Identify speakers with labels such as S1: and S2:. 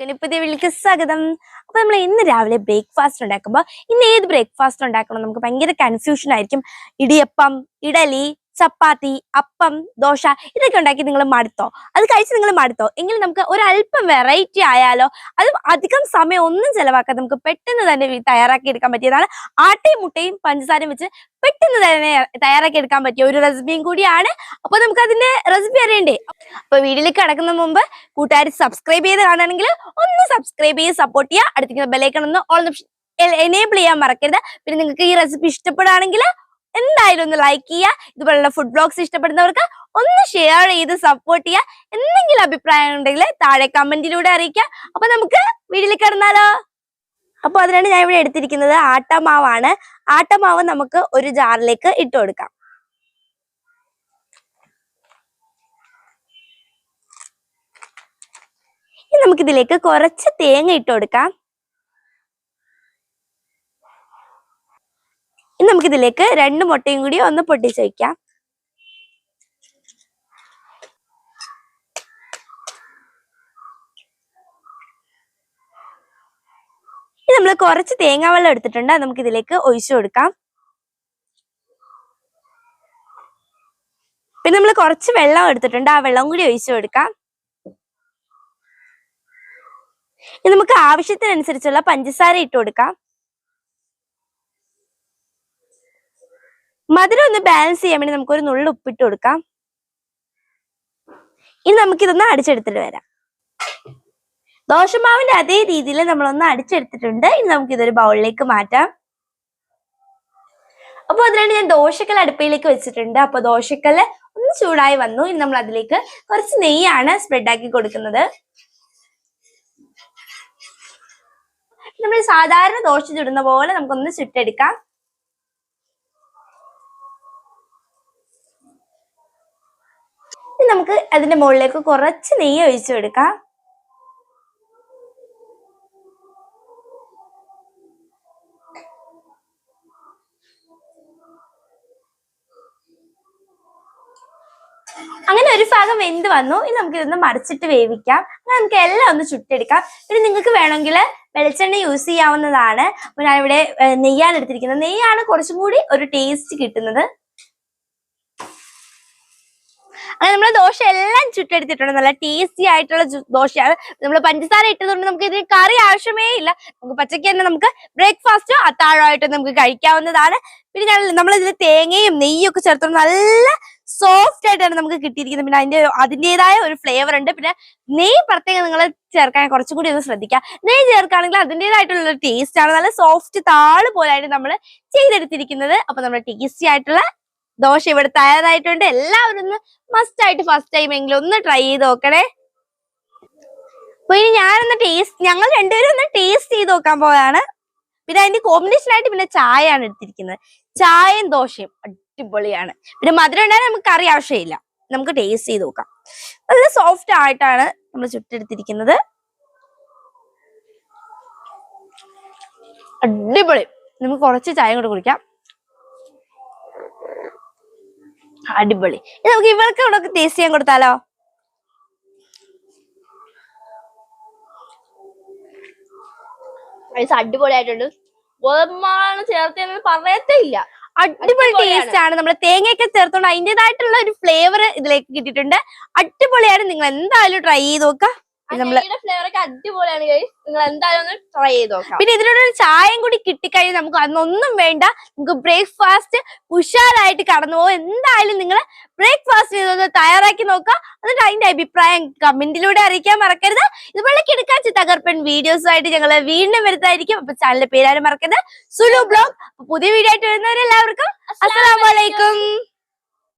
S1: പുതിയ വീട്ടിലേക്ക് സ്വാഗതം. അപ്പൊ നമ്മൾ ഇന്ന് രാവിലെ ബ്രേക്ക്ഫാസ്റ്റ് ഉണ്ടാക്കുമ്പോൾ ഇന്ന് ഏത് ബ്രേക്ക്ഫാസ്റ്റ് ഉണ്ടാക്കണം? നമുക്ക് ഭയങ്കര കൺഫ്യൂഷൻ ആയിരിക്കും. ഇടിയപ്പം ഇഡലി ചപ്പാത്തി അപ്പം ദോശ ഇതൊക്കെ ഉണ്ടാക്കി നിങ്ങൾ മടുത്തോ? അത് കഴിച്ച് നിങ്ങൾ മടുത്തോ? എങ്കിലും നമുക്ക് ഒരല്പം വെറൈറ്റി ആയാലോ അത് അധികം സമയം ഒന്നും ചെലവാക്കാതെ നമുക്ക് പെട്ടെന്ന് തന്നെ തയ്യാറാക്കി എടുക്കാൻ പറ്റിയതാണ്. ആട്ടയും മുട്ടയും പഞ്ചസാരയും വെച്ച് പെട്ടെന്ന് തന്നെ തയ്യാറാക്കി എടുക്കാൻ പറ്റിയ ഒരു റെസിപ്പിയും കൂടിയാണ്. അപ്പൊ നമുക്ക് അതിന്റെ റെസിപ്പി അറിയണ്ടേ? അപ്പൊ വീഡിയോയിലേക്ക് കടക്കുന്ന മുമ്പ് കൂട്ടുകാർ സബ്സ്ക്രൈബ് ചെയ്ത് കാണുകയാണെങ്കിൽ ഒന്ന് സബ്സ്ക്രൈബ് ചെയ്ത് സപ്പോർട്ട് ചെയ്യുക. അടുത്തേക്ക് ബെലൈക്കൺ ഒന്ന് ഓൾ എനേബിൾ ചെയ്യാൻ മറക്കരുത്. പിന്നെ നിങ്ങൾക്ക് ഈ റെസിപ്പി ഇഷ്ടപ്പെടുകയാണെങ്കിൽ എന്തായാലും ഒന്ന് ലൈക്ക് ചെയ്യുക. ഇതുപോലുള്ള ഫുഡ് ബ്ലോഗ്സ് ഇഷ്ടപ്പെടുന്നവർക്ക് ഒന്ന് ഷെയർ ചെയ്ത് സപ്പോർട്ട് ചെയ്യുക. എന്തെങ്കിലും അഭിപ്രായം ഉണ്ടെങ്കിൽ താഴെ കമന്റിലൂടെ അറിയിക്കുക. അപ്പൊ നമുക്ക് വീട്ടിൽ കിടന്നാലോ? അപ്പൊ അതിനാണ് ഞാൻ ഇവിടെ എടുത്തിരിക്കുന്നത് ആട്ടമാവാണ്. ആട്ടമാവ് നമുക്ക് ഒരു ജാറിലേക്ക് ഇട്ട് കൊടുക്കാം. ഇനി നമുക്ക് ഇതിലേക്ക് കുറച്ച് തേങ്ങ ഇട്ട് കൊടുക്കാം. ഇനി നമുക്ക് ഇതിലേക്ക് രണ്ട് മുട്ടയും കൂടി ഒന്ന് പൊട്ടിച്ച് വയ്ക്കാം ഇനി നമ്മൾ കുറച്ച് തേങ്ങാ വെള്ളം എടുത്തിട്ടുണ്ട്. നമുക്ക് ഇതിലേക്ക് ഒഴിച്ചു കൊടുക്കാം. പിന്നെ നമ്മൾ കുറച്ച് വെള്ളം എടുത്തിട്ടുണ്ട്. ആ വെള്ളം കൂടി ഒഴിച്ചു കൊടുക്കാം. ഇനി നമുക്ക് ആവശ്യത്തിനനുസരിച്ചുള്ള പഞ്ചസാര ഇട്ട് കൊടുക്കാം. മധുരം ഒന്ന് ബാലൻസ് ചെയ്യാൻ വേണ്ടി നമുക്ക് ഒരു നുള്ളു ഉപ്പിട്ട് കൊടുക്കാം. ഇനി നമുക്കിതൊന്ന് അടിച്ചെടുത്തിട്ട് വരാം. ദോശമാവിന്റെ അതേ രീതിയിൽ നമ്മളൊന്ന് അടിച്ചെടുത്തിട്ടുണ്ട്. ഇനി നമുക്ക് ഇതൊരു ബൗളിലേക്ക് മാറ്റാം. അപ്പൊ അതിനാണ് ഞാൻ ദോശക്കൽ അടുപ്പയിലേക്ക് വെച്ചിട്ടുണ്ട്. അപ്പൊ ദോശക്കൽ ഒന്ന് ചൂടായി വന്നു. ഇനി നമ്മൾ അതിലേക്ക് കുറച്ച് നെയ്യാണ് സ്പ്രെഡ് ആക്കി കൊടുക്കുന്നത്. നമ്മൾ സാധാരണ ദോശ ചുടുന്ന പോലെ നമുക്കൊന്ന് ചുട്ടെടുക്കാം. ഇനി നമുക്ക് അതിന്റെ മുകളിലേക്ക് കുറച്ച് നെയ്യ് ഒഴിച്ചു കൊടുക്കാം. അങ്ങനെ ഒരു ഭാഗം വെന്ത് വന്നു. ഇനി നമുക്ക് ഇതൊന്ന് മറിച്ചിട്ട് വേവിക്കാം. അങ്ങനെ നമുക്ക് എല്ലാം ഒന്ന് ചുട്ടെടുക്കാം. പിന്നെ നിങ്ങൾക്ക് വേണമെങ്കിൽ വെളിച്ചെണ്ണ യൂസ് ചെയ്യാവുന്നതാണ്. അപ്പൊ ഞാനിവിടെ നെയ്യാണ് എടുത്തിരിക്കുന്നത്. നെയ്യാണ് കുറച്ചും കൂടി ഒരു ടേസ്റ്റ് കിട്ടുന്നത്. അങ്ങനെ നമ്മൾ ദോശ എല്ലാം ചുട്ടെടുത്തിട്ടുണ്ട്. നല്ല ടേസ്റ്റി ആയിട്ടുള്ള ദോശയാണ്. നമ്മൾ പഞ്ചസാര ഇട്ടതുകൊണ്ട് നമുക്ക് ഇതിന് കറി ആവശ്യമേ ഇല്ല. നമുക്ക് പച്ചക്ക് തന്നെ നമുക്ക് ബ്രേക്ക്ഫാസ്റ്റോ അത്താഴമായിട്ടോ നമുക്ക് കഴിക്കാവുന്നതാണ്. പിന്നെ ഞാൻ നമ്മൾ ഇതിൽ തേങ്ങയും നെയ്യും ഒക്കെ ചേർത്തോണ്ട് നല്ല സോഫ്റ്റ് ആയിട്ടാണ് നമുക്ക് കിട്ടിയിരിക്കുന്നത്. പിന്നെ അതിന്റെ അതിന്റെതായ ഒരു ഫ്ലേവർ ഉണ്ട്. പിന്നെ നെയ്യ് പ്രത്യേകം നിങ്ങൾ ചേർക്കാൻ കുറച്ചും കൂടി ഒന്ന് ശ്രദ്ധിക്കുക നെയ്യ് ചേർക്കുകയാണെങ്കിൽ അതിന്റെതായിട്ടുള്ള ടേസ്റ്റ് ആണ്. നല്ല സോഫ്റ്റ് താൾ പോലെയാണ് നമ്മൾ ചെയ്തെടുത്തിരിക്കുന്നത്. അപ്പൊ നമ്മുടെ ടേസ്റ്റി ആയിട്ടുള്ള ദോശ ഇവിടെ തയ്യാറായിട്ടുണ്ട്. എല്ലാവരും ഒന്ന് മസ്റ്റ് ആയിട്ട് ഫസ്റ്റ് ടൈം എങ്കിലും ഒന്ന് ട്രൈ ചെയ്ത് നോക്കണേ. അപ്പൊ ഇനി ഞാനൊന്ന് ടേസ്റ്റ് ഞങ്ങൾ രണ്ടുപേരും ഒന്ന് ടേസ്റ്റ് ചെയ്ത് നോക്കാൻ പോയതാണ് പിന്നെ അതിന്റെ കോമ്പിനേഷൻ ആയിട്ട് പിന്നെ ചായയാണ് എടുത്തിരിക്കുന്നത്. ചായയും ദോശയും അടിപൊളിയാണ്. പിന്നെ മധുരം ഉണ്ടായാൽ നമുക്ക് കറി ആവശ്യമില്ല. നമുക്ക് ടേസ്റ്റ് ചെയ്ത് നോക്കാം. നല്ല സോഫ്റ്റ് ആയിട്ടാണ് നമ്മൾ ചുട്ടെടുത്തിരിക്കുന്നത്. അടിപൊളി. നമുക്ക് കുറച്ച് ചായ കൂടെ കുടിക്കാം. അടിപൊളി. നമുക്ക് ഇവർക്ക് ഇവിടെ ടേസ്റ്റ് ചെയ്യാൻ കൊടുത്താലോ?
S2: അടിപൊളിയായിട്ടുണ്ട്. ഗോതമ്പാണ് ചേർത്തതെന്ന് പറയത്തേ ഇല്ല
S1: അടിപൊളി ടേസ്റ്റ് ആണ്. നമ്മൾ തേങ്ങയൊക്കെ ചേർത്തോണ്ട് അതിന്റെതായിട്ടുള്ള ഒരു ഫ്ലേവർ ഇതിലേക്ക് കിട്ടിയിട്ടുണ്ട്. അടിപൊളിയാണ്. നിങ്ങൾ എന്തായാലും ട്രൈ ചെയ്ത് നോക്കുക. നമ്മൾ
S2: ഫ്ലേവർ ഒക്കെ അടിപൊളിയാണ്. നിങ്ങൾ എന്തായാലും ഒന്ന് ട്രൈ ചെയ്ത് നോക്കാം.
S1: പിന്നെ ഇതിനോട് ഒരു ചായയും കൂടി കിട്ടിക്കഴിഞ്ഞാൽ നമുക്ക് അതൊന്നും വേണ്ട. നമുക്ക് ബ്രേക്ക്ഫാസ്റ്റ് ഉഷാറായിട്ട് കടന്നു പോകും. എന്തായാലും നിങ്ങൾ ബ്രേക്ക്ഫാസ്റ്റ് ചെയ്തൊന്ന് തയ്യാറാക്കി നോക്കുക. എന്നിട്ട് അതിന്റെ അഭിപ്രായം കമന്റിലൂടെ അറിയിക്കാൻ മറക്കരുത്. ഇതുപോലെ കിടക്കാൻ തകർപ്പൻ വീഡിയോസ് ആയിട്ട് ഞങ്ങൾ വീണ്ടും വരുത്തായിരിക്കും അപ്പൊ ചാനലിന്റെ പേരാരും മറക്കരുത്. സുലു ബ്ലോഗ്. പുതിയ വീഡിയോ ആയിട്ട് വരുന്നവരെല്ലാവർക്കും അസ്സലാമലൈക്കും